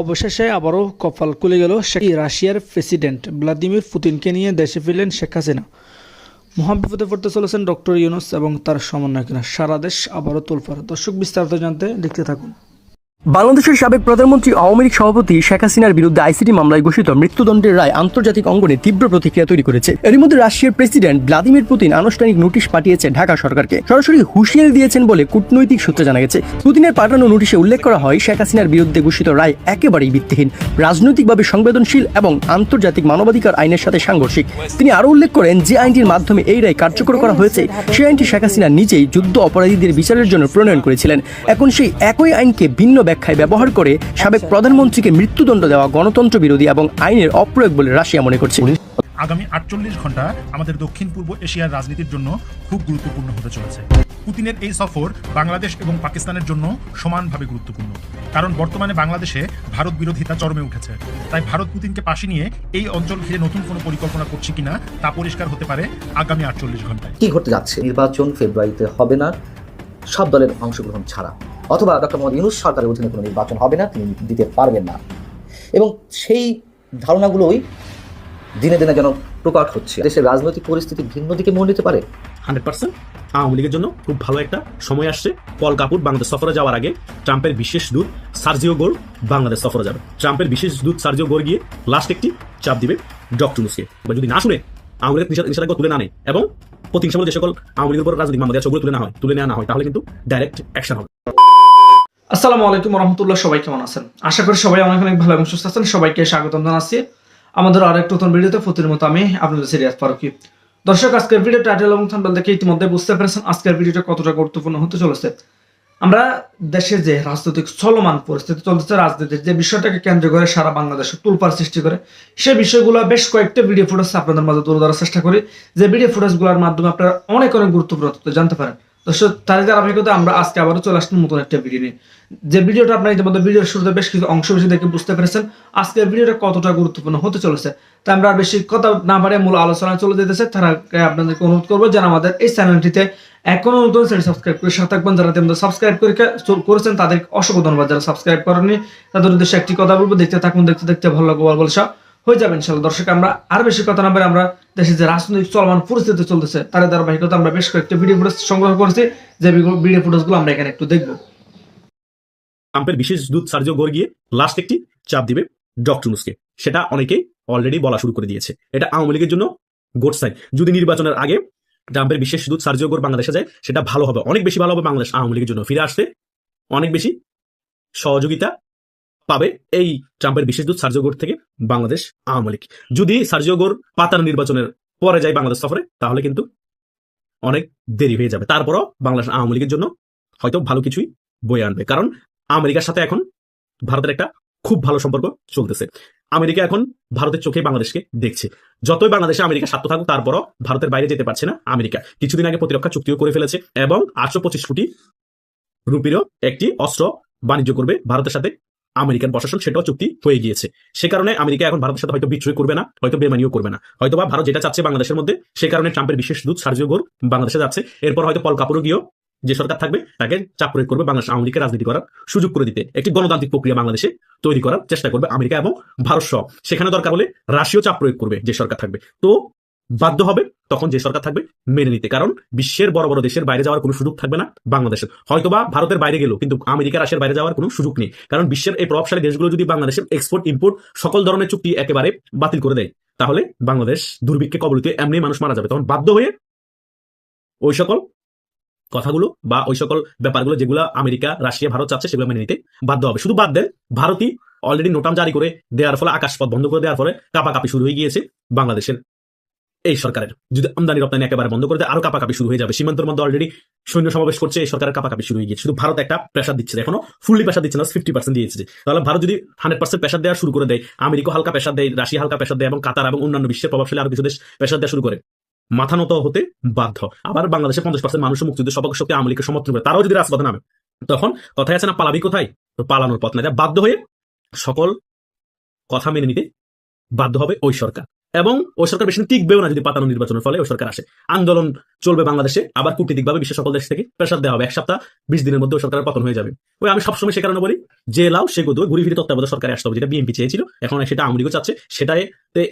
অবশেষে আবারও কপাল খুলে গেল সেই রাশিয়ার প্রেসিডেন্ট ভ্লাদিমির পুতিনকে নিয়ে দেশে ফিরলেন শেখ হাসিনা। মহাবিপদে পড়তে চলেছেন ডক্টর ইউনুস এবং তার সমন্বয়করা। সারা দেশ আবারও তোলফার দর্শক বিস্তারিত জানতে দেখতে থাকুন। বাংলাদেশের সাবেক প্রধানমন্ত্রী আওয়ামী লীগ সভাপতি শেখ হাসিনার বিরুদ্ধে আইসিটি মামলায় ঘোষিত মৃত্যুদণ্ডের রায় আন্তর্জাতিক অঙ্গনে তীব্র প্রতিক্রিয়া তৈরি করেছে। এর মধ্যে রাশিয়ার প্রেসিডেন্ট ভ্লাদিমির পুতিন আনুষ্ঠানিক নোটিশ পাঠিয়েছে ঢাকা সরকারকে। সরাসরি হুঁশিয়ারি দিয়েছেন বলে কূটনৈতিক সূত্রে জানা গেছে। পুতিনের পাঠানো নোটিশে উল্লেখ করা হয়, শেখ হাসিনার বিরুদ্ধে ঘোষিত রায় একেবারেই ভিত্তিহীন, রাজনৈতিকভাবে সংবেদনশীল এবং আন্তর্জাতিক মানবাধিকার আইনের সাথে সাংঘর্ষিক। তিনি আরও উল্লেখ করেন, যে আইনটির মাধ্যমে এই রায় কার্যকর করা হয়েছে সেই আইনটি শেখ হাসিনা নিজেই যুদ্ধ অপরাধীদের বিচারের জন্য প্রণয়ন করেছিলেন। এখন সেই একই আইনকে ভিন্ন ব্যাখ্যায় ব্যবহার করে সাবেক প্রধানমন্ত্রীকে মৃত্যুদণ্ড দেওয়া গণতন্ত্র বিরোধী এবং আইনের অপ্রয়োগ বলে রাশিয়া মনে করছে। আগামী আটচল্লিশ ঘণ্টা আমাদের দক্ষিণ পূর্ব এশিয়ার রাজনীতির জন্য খুব গুরুত্বপূর্ণ হতে চলেছে। পুতিনের এই সফর বাংলাদেশ এবং পাকিস্তানের জন্য সমানভাবে গুরুত্বপূর্ণ। কারণ বর্তমানে বাংলাদেশে ভারত বিরোধিতা চরমে উঠেছে। তাই ভারত পুতিনকে পাশে নিয়ে এই অঞ্চল ঘিরে নতুন কোনো পরিকল্পনা করছে কিনা তা পরিষ্কার হতে পারে আগামী আটচল্লিশ ঘন্টায়। কি ঘটতে যাচ্ছে? নির্বাচন ফেব্রুয়ারিতে হবে না। সব দলের অংশগ্রহণ ছাড়া। অথবা ডক্টর মোহাম্মদ ইউনুস সরকারের অধীনে কোনো নির্বাচন হবে না, তিনি দিতে পারবেন না। এবং সেই ধারণাগুলোই দিনে দিনে যেন প্রকট হচ্ছে। দেশের রাজনৈতিক পরিস্থিতি ভিন্ন দিকে মোড় নিতে পারে। Hundred percent. আওয়ামী লীগের জন্য খুব ভালো একটা সময় আসছে। পল কাপুর বাংলাদেশ সফরে যাওয়ার আগে ট্রাম্পের বিশেষ দূত সার্জিও গোর বাংলাদেশ সফরে যাবে। ট্রাম্পের বিশেষ দূত সার্জিও গোর গিয়ে লাস্ট একটি চাপ দিবে ডক্টর এবার যদি না শুনে, আওয়ামী লীগের নিষেধাজ্ঞা তুলে না নেয় এবং প্রতি সময় যে সকল আওয়ামী লীগের উপর রাজনৈতিক মামলা তুলে না হয়, তুলে নেওয়া না হয়, তাহলে কিন্তু ডাইরেক্ট অ্যাকশন হবে। আসসালামু আলাইকুম রহমতুল্লাহ, সবাই কেমন আছেন? আশা করি সবাই অনেক অনেক ভালো এবং সুস্থ আছেন। সবাইকে স্বাগতম জানাচ্ছি আমাদের আরেক নতুন ভিডিওতে। প্রতির মতো আমি আপনাদের সিরিয়াস ফারুকি। দর্শক, আজকের ভিডিও টাইটেল এবং থাম্বনেল দেখে ইতিমধ্যে বুঝতে পেরেছেন আজকের ভিডিওটা কতটা গুরুত্বপূর্ণ হতে চলেছে। আমরা দেশের যে রাজনৈতিক চলমান পরিস্থিতি চলতেছে, রাজনীতির যে বিষয়টাকে কেন্দ্র করে সারা বাংলাদেশে তুলপার সৃষ্টি করে সেই বিষয়গুলো বেশ কয়েকটা ভিডিও ফুটেজ আপনাদের মাঝে তুলে ধরার চেষ্টা করি। যে ভিডিও ফুটেজগুলোর মাধ্যমে আপনারা অনেক অনেক গুরুত্বপূর্ণ জানতে পারেন। দর্শক তারই ধারাবাহিকতা আমরা আজকে আবারও চলে আসলাম নতুন একটা ভিডিও নিয়ে। যে ভিডিওটা আপনার ইতিমধ্যে ভিডিওর শুরুতে বেশ কিছু অংশ বেশি দেখে বুঝতে পেরেছেন, আজকের ভিডিওটা কতটা গুরুত্বপূর্ণ হতে চলেছে। তাই আমরা আর বেশি কথা না বাড়িয়ে মূল আলোচনায় চলে যেতেছে। তারা আপনাদেরকে অনুরোধ করব যারা আমাদের এই চ্যানেলটিতে এখনও নতুন চ্যানেল সাবস্ক্রাইব করে সাথে থাকবেন। যারা তেমন সাবস্ক্রাইব করে করেছেন তাদের অসংখ্য ধন্যবাদ। যারা সাবস্ক্রাইব করেননি, তাদের উদ্দেশ্যে একটি কথা বলব, দেখতে থাকুন, দেখতে দেখতে ভালো লাগবে, বল সব হয়ে যাবে ইনশাল্লাহ। দর্শক, আমরা আর বেশি কথা না বলে আমরা দেশের যে রাজনৈতিক চলমান পরিস্থিতি চলতেছে। তার ধারাবাহিকতা আমরা বেশ কয়েকটি ভিডিও ফুটেজ সংগ্রহ করেছি। যে ভিডিও ফুটেজগুলো আমরা এখানে একটু দেখব। ট্রাম্পের বিশেষ দূত সার্জিও গোর গিয়ে লাস্ট একটি চাপ দিবে ডক্টর নুসকে সেটা অনেকেই অলরেডি বলা শুরু করে দিয়েছে। এটা আওয়ামী লীগের জন্য গোট সাইন যদি নির্বাচনের আগে ট্রাম্পের বিশেষ দূত সার্জিও গোর বাংলাদেশে যায়, সেটা ভালো হবে। অনেক বেশি ভালো হবে বাংলাদেশ আওয়ামী লীগের জন্য। ফিরে আসতে অনেক বেশি সহযোগিতা পাবে এই ট্রাম্পের বিশেষ দূত সার্জিও গোর থেকে বাংলাদেশ আওয়ামী লীগ। যদি সার্জিও গোর পাতার নির্বাচনের পরে যায় বাংলাদেশ সফরে, তাহলে কিন্তু অনেক দেরি হয়ে যাবে। তারপরও বাংলাদেশ আওয়ামী লীগের জন্য হয়তো ভালো কিছুই বয়ে আনবে। কারণ আমেরিকার সাথে এখন ভারতের একটা খুব ভালো সম্পর্ক চলতেছে। আমেরিকা এখন ভারতের চোখে বাংলাদেশকে দেখছে। যতই বাংলাদেশে আমেরিকা স্বার্থ থাকুক, তারপরও ভারতের বাইরে যেতে পারছে না আমেরিকা। কিছুদিন আগে প্রতিরক্ষা চুক্তিও করে ফেলেছে এবং আটশো পঁচিশ কোটি রুপিরও একটি অস্ত্র বাণিজ্য করবে ভারতের সাথে আমেরিকান প্রশাসন সেটাও চুক্তি হয়ে গিয়েছে। সে কারণে আমেরিকা এখন ভারতের সাথে হয়তো বিচ্ছুই করবে না, হয়তো বেমানিও করবে না। হয়তো বা ভারত যেটা চাচ্ছে বাংলাদেশের মধ্যে, সে কারণে ট্রাম্পের বিশেষ দূত সার্জিও গোর বাংলাদেশে যাচ্ছে। এরপর হয়তো পল কাপুরও গিয়েও যে সরকার থাকবে, তাকে চাপ প্রয়োগ করবে বাংলাদেশ আওয়ামী রাজনীতি করার সুযোগ করে দিতে। একটি গণতান্ত্রিক প্রক্রিয়া বাংলাদেশে তৈরি করার চেষ্টা করবে আমেরিকা এবং ভারত সহ। সেখানে দরকার হলে রাশিয়াও চাপ প্রয়োগ করবে যে সরকার থাকবে। তো বাধ্য হবে তখন যে সরকার থাকবে মেনে নিতে। কারণ বিশ্বের বড় বড় দেশের বাইরে যাওয়ার কোনো সুযোগ থাকবে না বাংলাদেশের। হয়তোবা ভারতের বাইরে গেলেও, কিন্তু আমেরিকা, রাশিয়ার বাইরে যাওয়ার কোনো সুযোগ নেই। কারণ বিশ্বের এই প্রভাবশালী দেশগুলো যদি বাংলাদেশের এক্সপোর্ট ইম্পোর্ট সকল ধরনের চুক্তি একেবারে বাতিল করে দেয়, তাহলে বাংলাদেশ দুর্ভিক্ষে কবলিত এমনি মানুষ মারা যাবে। তখন বাধ্য হয়ে ওই সকল কথাগুলো বা ওই সকল ব্যাপারগুলো যেগুলো আমেরিকা, রাশিয়া, ভারত চাচ্ছে সেগুলো মেনে নিতে বাধ্য হবে। শুধু বাদ দেন, ভারতই অলরেডি নোটাম জারি করে দেওয়ার ফলে, আকাশপথ বন্ধ করে দেওয়ার ফলে কাপাকাপি শুরু হয়ে গিয়েছে বাংলাদেশের এই সরকারের। যদি আমদানি রপ্তানি একেবারে বন্ধ করে দেয়, আরও কাপাকাপি শুরু হয়ে যাবে। সীমান্তের মধ্যে অলরেডি সৈন্য সমাবেশ করছে, এই সরকারের কাপাকাপি শুরু হয়ে গিয়েছে। শুধু ভারত একটা প্রেশার দিচ্ছে এখনও ফুললি প্রেশার দিচ্ছে না ফিফটি পার্সেন্ট দিয়েছে তাহলে ভারত যদি হান্ড্রেড পার্সেন্ট প্রেশার দেওয়া শুরু করে দেয় আমেরিকা হালকা প্রেশার দেয়, রাশিয়া হালকা প্রেশার দেয় এবং কাতার এবং অন্যান্য বিশ্বের প্রভাবশালী আরও কিছু দেশ প্রেশার দেওয়া শুরু করে। মাথা নত হতে বাধ্য। আবার বাংলাদেশে পঞ্চাশ পার্সেন্ট মানুষ মুক্তিযুদ্ধের সপক্ষ শক্তি আওয়ামী লীগের সমর্থন করে। তারাও যদি রাজপথে নামে, তখন কথাই আছে না, পালাবি কোথায়? তো পালানোর পথ না বাধ্য হয়ে সকল কথা মেনে নিতে বাধ্য হবে ওই সরকার। এবং ওই সরকার বেশি টিকবেও না যদি পাতানো নির্বাচনের ফলে ওই সরকার আসে। আন্দোলন চলবে বাংলাদেশে, আবার কূটনীতিকভাবে বিশ্বের সকল দেশ থেকে প্রেশার দেওয়া হবে। এক সপ্তাহ, বিশ দিনের মধ্যে ওই সরকারের পতন হয়ে যাবে। ওই আমি সবসময় সে কারণে বলি, যে লাও সে গদু ঘুরি ফিরে তত্ত্বাবধায়ক সরকারে আসতে হবে। যেটা বিএনপি চেয়েছিল, এখন সেটা লীগও চাচ্ছে। সেটাই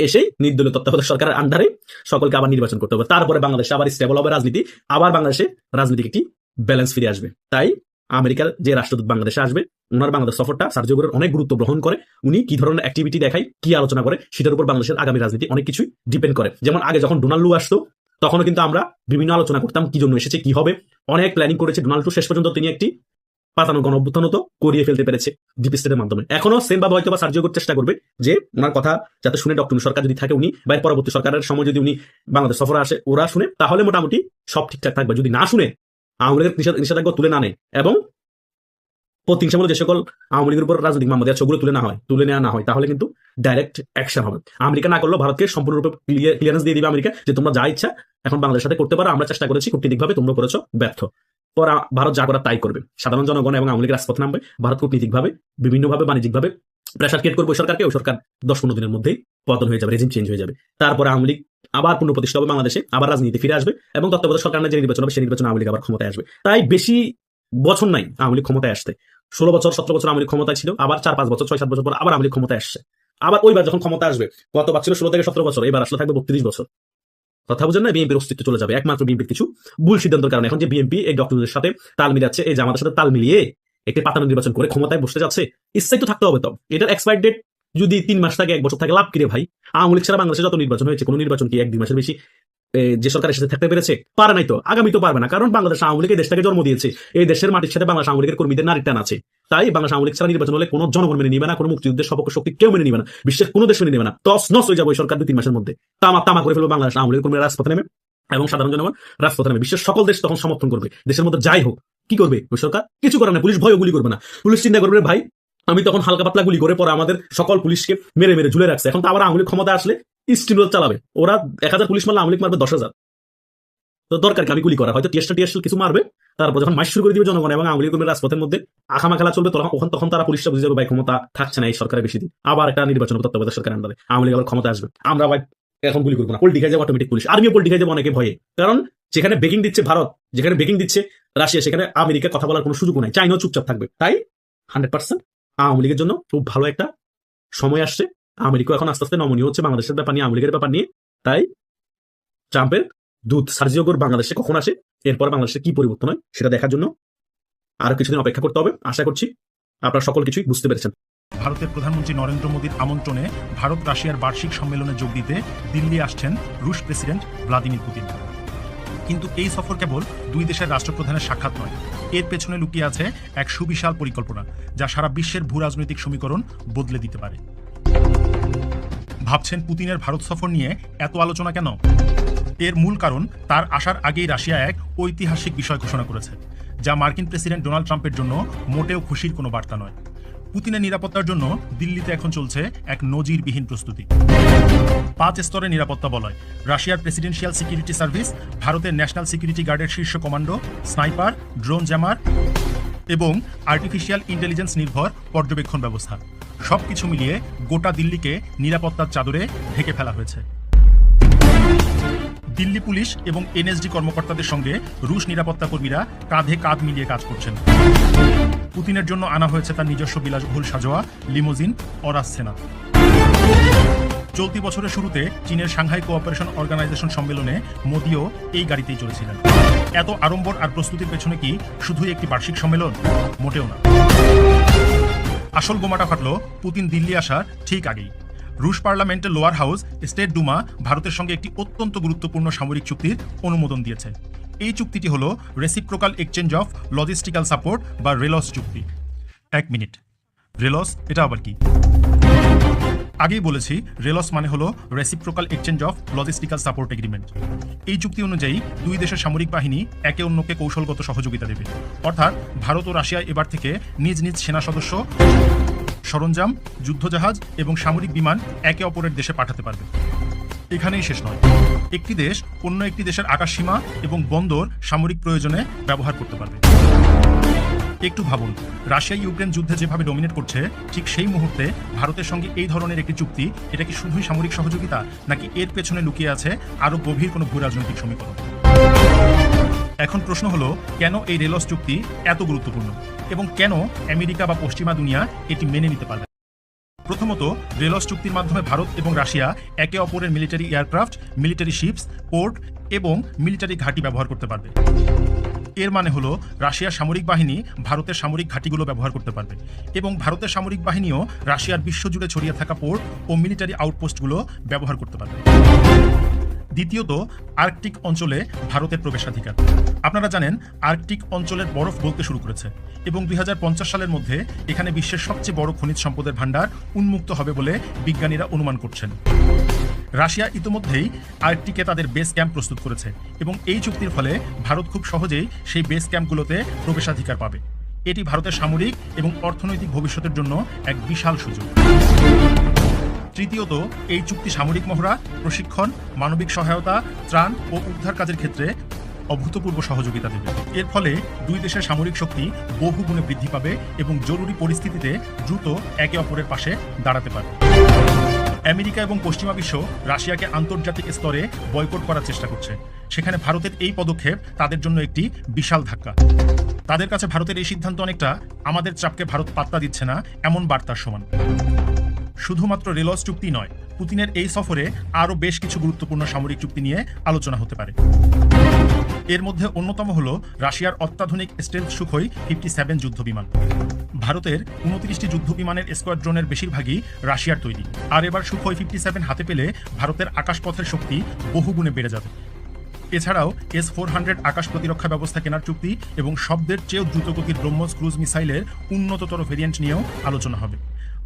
এসেই নির্দলীয় তত্ত্বাবধায়ক সরকারের আন্ডারে সকলকে আবার নির্বাচন করতে হবে। তারপরে বাংলাদেশে আবার স্টেবল হবে রাজনীতি, আবার বাংলাদেশে রাজনীতি একটি ব্যালেন্স ফিরে আসবে। তাই আমেরিকার যে রাষ্ট্রদূত বাংলাদেশে আসবে, ওনার বাংলাদেশ সফরটা সার্জিওগুলোর অনেক গুরুত্ব গ্রহণ করে। উনি কি ধরনের অ্যাক্টিভিটি দেখায়, কি আলোচনা করে, সেটার উপর বাংলাদেশের আগামী রাজনীতি অনেক কিছুই ডিপেন্ড করে। যেমন আগে যখন ডোনাল্ড লু আসতো, তখনও কিন্তু আমরা বিভিন্ন আলোচনা করতাম, কি জন্য এসেছে, কি হবে। অনেক প্ল্যানিং করেছে ডোনাল্ড টু শেষ পর্যন্ত তিনি একটি পাতানো গণ অভ্যুত্থানও তো করিয়ে ফেলতে পেরেছে ডিপ স্টেটের মাধ্যমে। এখনও সেম ভাবে হয়তো বা সার্জিও করতে চেষ্টা করবে যে ওনার কথা যাতে শুনে ডক্টর সরকার যদি থাকে উনি, বা পরবর্তী সরকারের সময় যদি উনি বাংলাদেশ সফরে আসে, ওরা শুনে, তাহলে মোটামুটি সব ঠিকঠাক থাকবে। যদি না শুনে আওয়ামী লীগের নিষেধাজ্ঞা তুলে না নেয় এবং প্রতিহিংসামূলক যে সকল আওয়ামী লীগের উপর রাজনৈতিক মামলা দেওয়া ছগুলো তুলে না হয় তুলে নেওয়া না হয়, তাহলে কিন্তু ডাইরেক্ট অ্যাকশন হবে। আমেরিকা না করলেও ভারতকে সম্পূর্ণরূপে ক্লিয়ারেন্স দিয়ে দিবে আমেরিকা যে তোমরা যা ইচ্ছা এখন বাংলাদেশের সাথে করতে পারো, আমরা চেষ্টা করেছি কূটনীতিকভাবে তোমরা করেছ, ব্যর্থ। পর ভারত যা করার তাই করবে। সাধারণ জনগণ এবং আওয়ামী রাজপথ নামবে, ভারত কূটনীতিকভাবে, বিভিন্নভাবে, বাণিজ্যিকভাবে প্রেশার ক্রিয়েট করবে সরকারকে, ওই সরকার দশ পনেরো দিনের মধ্যেই পতন হয়ে যাবে রেজিম চেঞ্জ হয়ে যাবে। তারপরে আওয়ামী লীগ আবার পুনঃপ্রতিষ্ঠা হবে বাংলাদেশে, আবার রাজনীতি ফিরে আসবে এবং তত্ত্বাবধায়ক সরকারের যে নির্বাচন হবে সেই নির্বাচনে আওয়ামী আবার ক্ষমতায় আসবে। তাই বেশি বছর নাই আওয়ামী লীগ ক্ষমতায় আসতে। ষোলো বছর, সতেরো বছর আওয়ামী ক্ষমতায় ছিল, আবার চার, পাঁচ বছর, ছয়, সাত বছর পর আবার আওয়ামী ক্ষমতায় আসছে। আবার ওইবার যখন ক্ষমতা আসবে, গতবার ছিল ষোলো থেকে সতেরো বছর, এবার আসলে থাকবে বত্রিশ বছর। কথা বুঝেন না, বিএনপির অস্তিত্ব চলে যাবে। একমাত্র বিএনপির কিছু ভুল সিদ্ধান্তের কারণে। এখন যে বিএনপি, এই ডক্টরদের সাথে তাল মিলাচ্ছে, এই জামাতের সাথে তাল মিলিয়ে একটি পাতানো নির্বাচন করে ক্ষমতায় বসতে যাচ্ছে, ইচ্ছাই তো থাকতে হবে তো। এটার এক্সপায়ার ডেট যদি তিন মাস থাকে, এক বছর থাকে, লাভ কিরে ভাই? আওয়ামী লীগ ছাড়া বাংলাদেশে যত নির্বাচন হয়েছে, কোনো নির্বাচন কি এক, দুই মাসের বেশি যে সরকারের সাথে থাকতে পেরেছে? পারে নাই তো। আগামী তো পারবে না। কারণ বাংলাদেশ আওয়ামী লীগ দেশটাকে জন্ম দিয়েছে। এই দেশের মাটির সাথে বাংলাদেশ আওয়ামী লীগের কর্মীদের নারীর টান আছে। তাই বাংলাদেশ আওয়ামী লীগ ছাড়া নির্বাচন হলে কোনো জনগণ মেনে নিবে না, কোনো মুক্তিযুদ্ধের সপক্ষ শক্তি কেউ মেনে নিবে না, বিশ্বের কোনো দেশ মেনে নিবে না। তস নস হয়ে যাবে ওই সরকার দুই তিন মাসের মধ্যে। তামা তামা করে ফেলবে বাংলাদেশ আওয়ামী লীগের কর্মীরা রাজপথে নেমে এবং সাধারণ জনগণ রাজপথে নেমে। বিশ্বের সকল দেশ তখন সমর্থন করবে। দেশের মধ্যে যাই হোক, কি করবে ওই সরকার? কিছু করে না পুলিশ ভয় গুলি করবে না। পুলিশ চিন্তা করবে ভাই আমি তখন হালকা পাতলা গুলি করে পরে আমাদের সকল পুলিশকে মেরে মেরে ঝুলে রাখছে। এখন তো আবার লীগ ক্ষমতা আসলে স্টিমরোল চালাবে। ওরা এক হাজার পুলিশ মারলে লীগ মারবে দশ হাজার। তো দরকার আমি গুলি করা হয়তো টিএসটা টিএসএল কিছু মারবে, তারপর যখন মাস শুরু করে দিবে জনগণ এবং আওয়ামী লীগের রাজপথের মধ্যে আখামা খেলা চলবে, তখন তখন তারা পুলিশটা বুঝে যাবে, ভাই, ক্ষমতা থাকছে না এই সরকারের বেশি দিন। আবার একটা নির্বাচন তত্ত্বাবধায়ক সরকারের আন্ডারে আওয়ামী লীগ আবার ক্ষমতা আসবে। আমরা ভাই এখন গুলি করব না। পোল্টি খাই যাবে অটোমেটিক পুলিশ। আর্মিও পোল্টি খাই যাবে অনেকে ভয়ে। কারণ যেখানে বেকিং দিচ্ছে ভারত, যেখানে বেকিং দিচ্ছে রাশিয়া, সেখানে আমেরিকা কথা বলার কোনো সুযোগ নাই। চাইনাও চুপচাপ থাকবে। তাই? হান্ড্রেড পার্সেন্ট আওয়ামী লীগের জন্য খুব ভালো একটা সময় আসছে। আমেরিকা এখন আস্তে আস্তে নমনীয় হচ্ছে বাংলাদেশের ব্যাপার নিয়ে, আওয়ামী লীগের ব্যাপার নিয়ে। তাই ট্রাম্পের দূত সার্জিওগর বাংলাদেশে কখন আসে, এরপর বাংলাদেশে কি পরিবর্তন হয় সেটা দেখার জন্য আরও কিছুদিন অপেক্ষা করতে হবে। আশা করছি আপনারা সকল কিছুই বুঝতে পেরেছেন। ভারতের প্রধানমন্ত্রী নরেন্দ্র মোদীর আমন্ত্রণে ভারত রাশিয়ার বার্ষিক সম্মেলনে যোগ দিতে দিল্লি আসছেন রুশ প্রেসিডেন্ট ভ্লাদিমির পুতিন। কিন্তু এই সফর কেবল দুই দেশের রাষ্ট্রপ্রধানের সাক্ষাৎ নয়। এর পেছনে লুকিয়ে আছে এক সুবিশাল পরিকল্পনা, যা সারা বিশ্বের ভূ রাজনৈতিক সমীকরণ বদলে দিতে পারে। ভাবছেন পুতিনের ভারত সফর নিয়ে এত আলোচনা কেন? এর মূল কারণ তার আসার আগেই রাশিয়া এক ঐতিহাসিক বিষয় ঘোষণা করেছে, যা মার্কিন প্রেসিডেন্ট ডোনাল্ড ট্রাম্পের জন্য মোটেও খুশির কোনো বার্তা নয়। পুতিনের নিরাপত্তার জন্য দিল্লিতে এখন চলছে এক নজিরবিহীন প্রস্তুতি। পাঁচ স্তরের নিরাপত্তা বলয়। রাশিয়ার প্রেসিডেন্সিয়াল সিকিউরিটি সার্ভিস, ভারতের ন্যাশনাল সিকিউরিটি গার্ডের শীর্ষ কমান্ডো, স্নাইপার, ড্রোন জ্যামার এবং আর্টিফিশিয়াল ইন্টেলিজেন্স নির্ভর পর্যবেক্ষণ ব্যবস্থা। সবকিছু মিলিয়ে গোটা দিল্লিকে নিরাপত্তার চাদরে ঢেকে ফেলা হয়েছে। দিল্লি পুলিশ এবং এনএসডি কর্মকর্তাদের সঙ্গে রুশ নিরাপত্তা কর্মীরা কাঁধে কাঁধ মিলিয়ে কাজ করছেন। পুতিনের জন্য আনা হয়েছে তার নিজস্ব বিলাসবহুল সাজোয়া, লিমোজিন অরাস সেনা। চলতি বছরের শুরুতে চীনের সাংহাই কোঅপারেশন অর্গানাইজেশন সম্মেলনে মোদিও এই গাড়িতেই চলেছিলেন এত আড়ম্বর আর প্রস্তুতির পেছনে কি শুধুই একটি বার্ষিক সম্মেলন? মোটেও না। আসল বোমাটা ফাটল পুতিন দিল্লি আসার ঠিক আগেই। রুশ পার্লামেন্টের লোয়ার হাউস, স্টেট ডুমা, ভারতের সঙ্গে একটি অত্যন্ত গুরুত্বপূর্ণ সামরিক চুক্তির অনুমোদন দিয়েছে। এই চুক্তিটি হল reciprocal exchange of logistical support বা রেলস চুক্তি। এক মিনিট। রেলস, এটা আবার কি? আগেই বলেছি, রেলস মানে হলো reciprocal exchange of logistical support agreement এই চুক্তি অনুযায়ী দুই দেশের সামরিক বাহিনী একে অন্যকে কৌশলগত সহযোগিতা দেবে। অর্থাৎ ভারত ও রাশিয়া এবার থেকে নিজ নিজ সেনা সদস্য সরঞ্জাম, যুদ্ধজাহাজ এবং সামরিক বিমান একে অপরের দেশে পাঠাতে পারবে। এখানেই শেষ নয়। একটি দেশ অন্য একটি দেশের আকাশসীমা এবং বন্দর সামরিক প্রয়োজনে ব্যবহার করতে পারবে। একটু ভাবুন, রাশিয়া, ইউক্রেন যুদ্ধে যেভাবে ডমিনেট করছে, ঠিক সেই মুহূর্তে ভারতের সঙ্গে এই ধরনের একটি চুক্তি, এটা কি শুধুই সামরিক সহযোগিতা, নাকি এর পেছনে লুকিয়ে আছে আরও গভীর কোনো ভূ রাজনৈতিক সমীকরণ? এখন প্রশ্ন হলো, কেন এই রেলস চুক্তি এত গুরুত্বপূর্ণ? এবং কেন আমেরিকা বা পশ্চিমা দুনিয়া এটি মেনে নিতে পারবে? প্রথমত রেলস চুক্তির মাধ্যমে ভারত এবং রাশিয়া একে অপরের military aircraft, military ships, port এবং মিলিটারি ঘাঁটি ব্যবহার করতে পারবে। এর মানে হলো রাশিয়ার সামরিক বাহিনী ভারতের সামরিক ঘাঁটিগুলো ব্যবহার করতে পারবে এবং ভারতের সামরিক বাহিনীও রাশিয়ার বিশ্বজুড়ে ছড়িয়ে থাকা পোর্ট ও মিলিটারি আউটপোস্টগুলো ব্যবহার করতে পারবে। দ্বিতীয়ত, আর্কটিক অঞ্চলে ভারতের প্রবেশাধিকার। আপনারা জানেন, আর্কটিক অঞ্চলের বরফ গলতে শুরু করেছে এবং দুই হাজার পঞ্চাশ সালের মধ্যে এখানে বিশ্বের সবচেয়ে বড় খনিজ সম্পদের ভাণ্ডার উন্মুক্ত হবে বলে বিজ্ঞানীরা অনুমান করছেন। রাশিয়া ইতোমধ্যেই আর্কটিকে তাদের বেস ক্যাম্প প্রস্তুত করেছে এবং এই চুক্তির ফলে ভারত খুব সহজেই সেই বেস ক্যাম্পগুলোতে প্রবেশাধিকার পাবে। এটি ভারতের সামরিক এবং অর্থনৈতিক ভবিষ্যতের জন্য এক বিশাল সুযোগ। তৃতীয়ত, এই চুক্তি সামরিক মহড়া, প্রশিক্ষণ, মানবিক সহায়তা, ত্রাণ ও উদ্ধার কাজের ক্ষেত্রে অভূতপূর্ব সহযোগিতা দেবে। এর ফলে দুই দেশের সামরিক শক্তি বহু গুণে বৃদ্ধি পাবে এবং জরুরি পরিস্থিতিতে দ্রুত একে অপরের পাশে দাঁড়াতে পারবে। আমেরিকা এবং পশ্চিমা বিশ্ব রাশিয়াকে আন্তর্জাতিক স্তরে বয়কট করার চেষ্টা করছে। সেখানে ভারতের এই পদক্ষেপ তাদের জন্য একটি বিশাল ধাক্কা। তাদের কাছে ভারতের এই সিদ্ধান্ত অনেকটা আমাদের চাপকে ভারত পাত্তা দিচ্ছে না, এমন বার্তার সমান। শুধুমাত্র রেলস চুক্তি নয়, পুতিনের এই সফরে আরও বেশ কিছু গুরুত্বপূর্ণ সামরিক চুক্তি নিয়ে আলোচনা হতে পারে। এর মধ্যে অন্যতম হল রাশিয়ার অত্যাধুনিক স্টেলথ সুখই ফিফটি সেভেন যুদ্ধ বিমান ভারতের উনত্রিশটি যুদ্ধ বিমানের স্কোয়াড্রনের বেশিরভাগই রাশিয়ার তৈরি। আর এবার সুখই ফিফটি সেভেন হাতে পেলে ভারতের আকাশপথের শক্তি বহুগুণে বেড়ে যাবে। এছাড়াও এস ফোর হান্ড্রেড আকাশ প্রতিরক্ষা ব্যবস্থা কেনার চুক্তি এবং শব্দের চেয়েও দ্রুতগতির ব্রহ্মস ক্রুজ মিসাইলের উন্নততর ভেরিয়েন্ট নিয়েও আলোচনা হবে।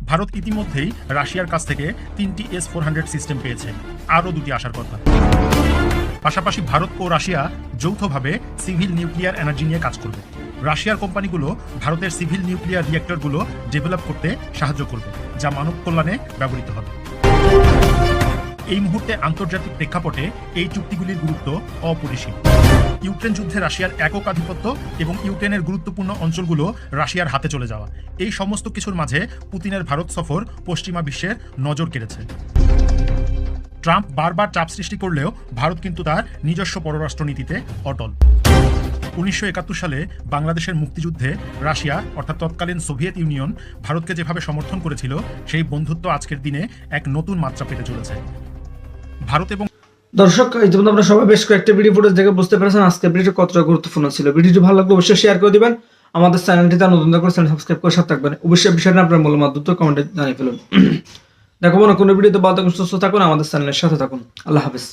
ভারত ইতিমধ্যেই রাশিয়ার কাছ থেকে তিনটি এস ফোর হান্ড্রেড সিস্টেম পেয়েছে। আরও দুটি আসার কথা। পাশাপাশি ভারত ও রাশিয়া যৌথভাবে সিভিল নিউক্লিয়ার এনার্জি নিয়ে কাজ করবে। রাশিয়ার কোম্পানিগুলো ভারতের সিভিল নিউক্লিয়ার রিয়েক্টরগুলো ডেভেলপ করতে সাহায্য করবে, যা মানব কল্যাণে ব্যবহৃত হবে। এই মুহূর্তে আন্তর্জাতিক প্রেক্ষাপটে এই চুক্তিগুলির গুরুত্ব অপরিসীম। ইউক্রেন যুদ্ধে রাশিয়ার একক আধিপত্য এবং ইউক্রেনের গুরুত্বপূর্ণ অঞ্চলগুলো রাশিয়ার হাতে চলে যাওয়া। এই সমস্ত কিছুর মাঝে পুতিনের ভারত সফর পশ্চিমা বিশ্বের নজর কেড়েছে। ট্রাম্প বারবার চাপ সৃষ্টি করলেও ভারত কিন্তু তার নিজস্ব পররাষ্ট্রনীতিতে অটল। উনিশশো একাত্তর সালে বাংলাদেশের মুক্তিযুদ্ধে রাশিয়া, অর্থাৎ তৎকালীন সোভিয়েত ইউনিয়ন, ভারতকে যেভাবে সমর্থন করেছিল, সেই বন্ধুত্ব আজকের দিনে এক নতুন মাত্রা পেতে চলেছে। ভারত এবং দর্শক ইতিমধ্যে আমরা সবাই বেশ কয়েকটা ভিডিও ফুটেজ দেখে বুঝতে পেরেছেন আজকে ভিডিওটি কতটা গুরুত্বপূর্ণ ছিল। ভিডিওটি ভালো লাগলে অবশ্যই শেয়ার করে দিবেন। আমাদের চ্যানেলটিতে নতুন করে চ্যানেল সাবস্ক্রাইব করে সাথে থাকবেন। অবশ্যই বিষয়টা আপনার মূল দ্রুত কমেন্টে জানিয়ে ফেলুন। দেখো মনে কোনো ভিডিওতে বাদ সুস্থ থাকুন, আমাদের চ্যানেলের সাথে থাকুন। আল্লাহ হাফিজ।